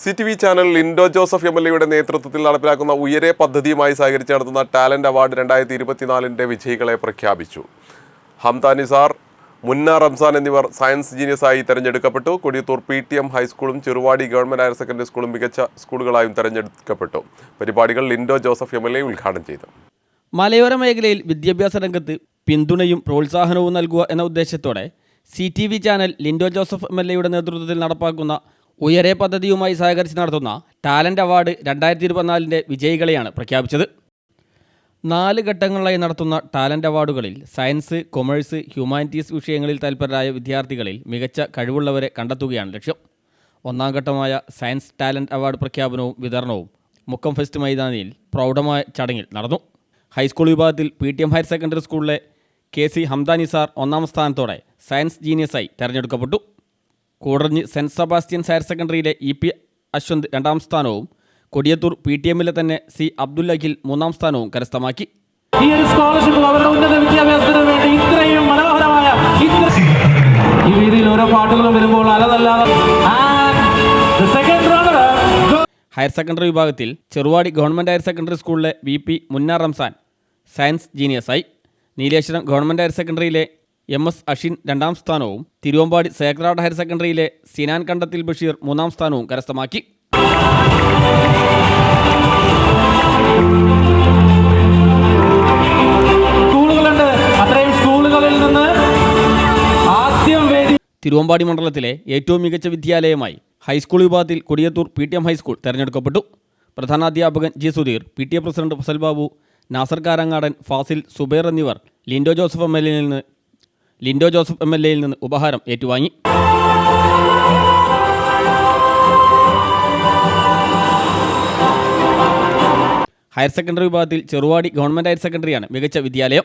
C T V channel Lindo Joseph M L എയുടെ നേതൃത്വത്തിൽ നടപ്പിലാക്കുന്ന ഉയരെ പദ്ധതിയുമായി സഹകരിച്ച് നടത്തുന്ന ടാലന്റ് അവാർഡ് രണ്ടായിരത്തി ഇരുപത്തിനാലിന്റെ വിജയികളെ പ്രഖ്യാപിച്ചു. ഹംദ നിസാർ മുന്ന റംസാൻ എന്നിവർ സയൻസ് ജീനിയസായി തെരഞ്ഞെടുക്കപ്പെട്ടു. കൊടിയത്തൂർ പി ടി എം ഹൈസ്കൂളും ചെറുവാടി ഗവൺമെന്റ് ഹയർ സെക്കൻഡറി സ്കൂളും മികച്ച സ്കൂളുകളായും തെരഞ്ഞെടുക്കപ്പെട്ടു. പരിപാടികൾ Lindo Joseph M L A ഉദ്ഘാടനം ചെയ്തു. മലയോര മേഖലയിൽ വിദ്യാഭ്യാസ രംഗത്ത് പിന്തുണയും പ്രോത്സാഹനവും നൽകുക എന്ന ഉദ്ദേശത്തോടെ C T V channel Lindo Joseph M L എയുടെ നേതൃത്വത്തിൽ നടപ്പാക്കുന്ന ഉയരെ പദ്ധതിയുമായി സഹകരിച്ച് നടത്തുന്ന ടാലന്റ് അവാർഡ് രണ്ടായിരത്തി ഇരുപത്തിനാലിന്റെ വിജയികളെയാണ് പ്രഖ്യാപിച്ചത്. നാല് ഘട്ടങ്ങളിലായി നടത്തുന്ന ടാലന്റ് അവാർഡുകളിൽ സയൻസ് കൊമേഴ്സ് ഹ്യൂമാനിറ്റീസ് വിഷയങ്ങളിൽ തൽപരരായ വിദ്യാർത്ഥികളിൽ മികച്ച കഴിവുള്ളവരെ കണ്ടെത്തുകയാണ് ലക്ഷ്യം. ഒന്നാം ഘട്ടമായ സയൻസ് ടാലന്റ് അവാർഡ് പ്രഖ്യാപനവും വിതരണവും മുക്കം ഫെസ്റ്റ് മൈതാനിയിൽ പ്രൗഢമായ ചടങ്ങിൽ നടന്നു. ഹൈസ്കൂൾ വിഭാഗത്തിൽ P T M higher secondary സ്കൂളിലെ കെ സി ഹംദാനി സാർ ഒന്നാം സ്ഥാനത്തോടെ സയൻസ് ജീനിയസായി തെരഞ്ഞെടുക്കപ്പെട്ടു. കൂടഞ്ഞ് സെന്റ് സെബാസ്റ്റ്യൻസ് ഹയർ സെക്കൻഡറിയിലെ ഇ പി അശ്വന്ത് രണ്ടാം സ്ഥാനവും കൊടിയത്തൂർ പി ടി എമ്മിലെ തന്നെ സി അബ്ദുൽ അഖിൽ മൂന്നാം സ്ഥാനവും കരസ്ഥമാക്കി. ഈ ഒരു സ്കോളർഷിപ്പ് അവരുടെ ഉന്നത വിദ്യാഭ്യാസത്തിന് വേണ്ടി ഇത്രയും മനോഹരമായ ഈ രീതിയിൽ ഓരോ പാട്ടുകളും വരുമ്പോൾ അലതല്ലാതെ ഹയർ സെക്കൻഡറി വിഭാഗത്തിൽ ചെറുവാടി ഗവൺമെന്റ് ഹയർ സെക്കൻഡറി സ്കൂളിലെ V P Munna Ramzan science ജീനിയസായി Nileshwaram government higher സെക്കൻഡറിയിലെ എം എസ് അഷിൻ രണ്ടാം സ്ഥാനവും തിരുവമ്പാടി സേക്രാഡ് ഹയർ സെക്കൻഡറിയിലെ സിനാൻ കണ്ടത്തിൽ ബഷീർ മൂന്നാം സ്ഥാനവും കരസ്ഥമാക്കി. തിരുവമ്പാടി മണ്ഡലത്തിലെ ഏറ്റവും മികച്ച വിദ്യാലയമായി ഹൈസ്കൂൾ വിഭാഗത്തിൽ Kodiyathur P T M high school തെരഞ്ഞെടുക്കപ്പെട്ടു. പ്രധാനാധ്യാപകൻ G Sudheer P T A president Fazal Babu Nasar Karangadan Fasil Zubair എന്നിവർ ലിൻഡോ ജോസഫ് എം എൽ എയിൽ നിന്ന് ലിൻഡോ ജോസഫ് എം എൽ എയിൽ നിന്ന് ഉപഹാരം ഏറ്റുവാങ്ങി. ഹയർ സെക്കൻഡറി വിഭാഗത്തിൽ ചെറുവാടി ഗവൺമെന്റ് ഹയർ സെക്കൻഡറിയാണ് മികച്ച വിദ്യാലയം.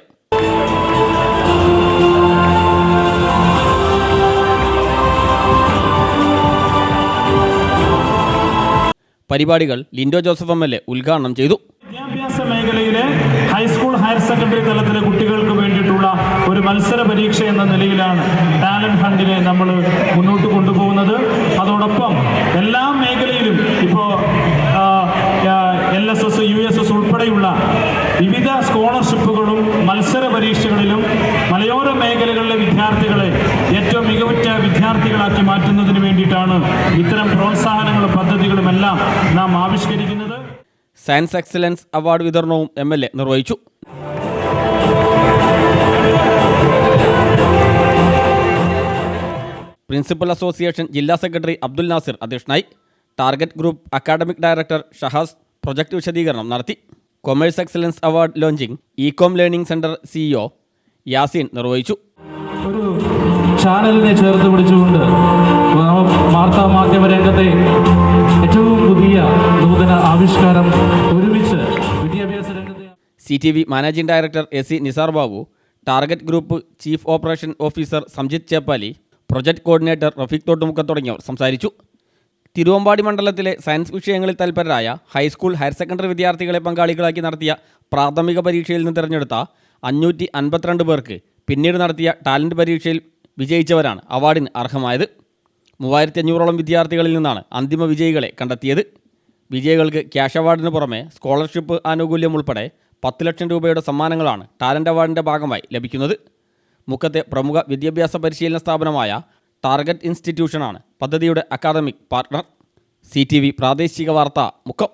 പരിപാടികൾ Lindo Joseph M L A ഉദ്ഘാടനം ചെയ്തു. വിദ്യാഭ്യാസ മേഖലയിലെ ഹൈസ്കൂൾ ഹയർ സെക്കൻഡറി തലത്തിലെ കുട്ടികൾക്ക് വേണ്ടിയിട്ടുള്ള ഒരു മത്സര പരീക്ഷ എന്ന നിലയിലാണ് ടാലന്റ് ഹണ്ടിനെ നമ്മൾ മുന്നോട്ട് കൊണ്ടുപോകുന്നത്. അതോടൊപ്പം എല്ലാ മേഖലയിലും ഇപ്പോൾ L S S U S S ഉൾപ്പെടെയുള്ള വിവിധ സ്കോളർഷിപ്പുകളും മത്സര പരീക്ഷകളിലും മലയോര മേഖലകളിലെ വിദ്യാർത്ഥികളെ ഏറ്റവും മികവുറ്റ വിദ്യാർത്ഥികളാക്കി മാറ്റുന്നതിന് വേണ്ടിയിട്ടാണ് ഇത്തരം പ്രോത്സാഹനങ്ങളും പദ്ധതികളുമെല്ലാം നാം ആവിഷ്കരിക്കുന്നത്. സയൻസ് എക്സലൻസ് അവാർഡ് വിതരണവും എം എൽ എ നിർവഹിച്ചു. പ്രിൻസിപ്പൽ അസോസിയേഷൻ ജില്ലാ സെക്രട്ടറി അബ്ദുൽ നാസിർ അധ്യക്ഷനായി. Target group academic director Shahas project വിശദീകരണം നടത്തി. Commerce excellence award launching ecom learning centre CEO Yaseen നിർവഹിച്ചു. ഒരു ചാനലിനെ ചേർത്ത് പിടിച്ചുകൊണ്ട് വാർത്താ മാധ്യമ രംഗത്തെ ഏറ്റവും പുതിയ നൂതന ആവിഷ്കാരം ഒരുമിച്ച് വിദ്യാഭ്യാസ രംഗത്തെ C T V managing director A C Nisar Babu target group chief operation officer Samjith Cheppali project coordinator Rafeeq Thottumukha തുടങ്ങിയവർ സംസാരിച്ചു. തിരുവമ്പാടി മണ്ഡലത്തിലെ സയൻസ് വിഷയങ്ങളിൽ തൽപരരായ ഹൈസ്കൂൾ ഹയർ സെക്കൻഡറി വിദ്യാർത്ഥികളെ പങ്കാളികളാക്കി നടത്തിയ പ്രാഥമിക പരീക്ഷയിൽ നിന്ന് തിരഞ്ഞെടുത്ത അഞ്ഞൂറ്റി അൻപത്തിരണ്ട് പേർക്ക് പിന്നീട് നടത്തിയ ടാലന്റ് പരീക്ഷയിൽ വിജയിച്ചവരാണ് അവാർഡിന് അർഹമായത്. മൂവായിരത്തി അഞ്ഞൂറോളം വിദ്യാർത്ഥികളിൽ നിന്നാണ് അന്തിമ വിജയികളെ കണ്ടെത്തിയത്. വിജയികൾക്ക് ക്യാഷ് അവാർഡിന് പുറമെ സ്കോളർഷിപ്പ് ആനുകൂല്യം ഉൾപ്പെടെ പത്ത് ലക്ഷം രൂപയുടെ സമ്മാനങ്ങളാണ് ടാലന്റ് അവാർഡിന്റെ ഭാഗമായി ലഭിക്കുന്നത്. മുക്കത്തെ പ്രമുഖ വിദ്യാഭ്യാസ പരിശീലന സ്ഥാപനമായ ടാർഗറ്റ് ഇൻസ്റ്റിറ്റ്യൂഷനാണ് പദ്ധതിയുടെ അക്കാദമിക് പാർട്ണർ. സി പ്രാദേശിക വാർത്ത മുക്കം